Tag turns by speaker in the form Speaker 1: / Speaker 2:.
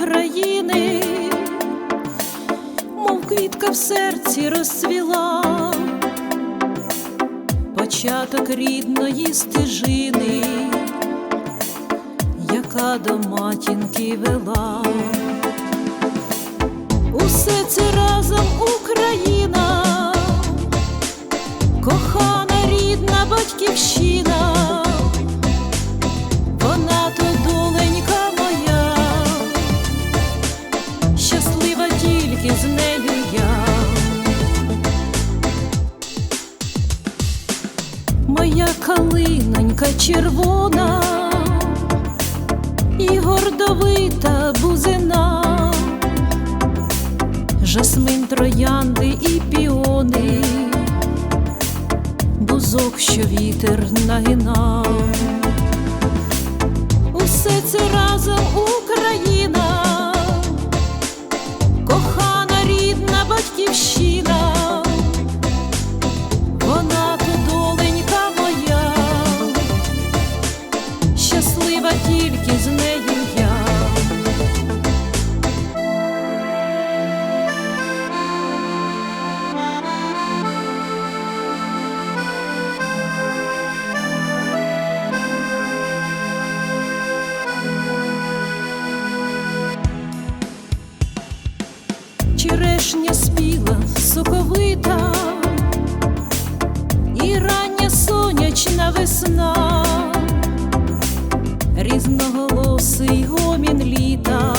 Speaker 1: України, мов квітка в серці розцвіла, початок рідної стежини, яка до матінки вела. Усе це разом Україна, кохана рідна батьківщина. Моя калинонька червона і гордовита бузина, жасмин троянди і піони, бузок, що вітер нагинав. Щаслива тільки з нею я. черешня спіла соковита, і рання сонячна весна, різноголосий гомін літа,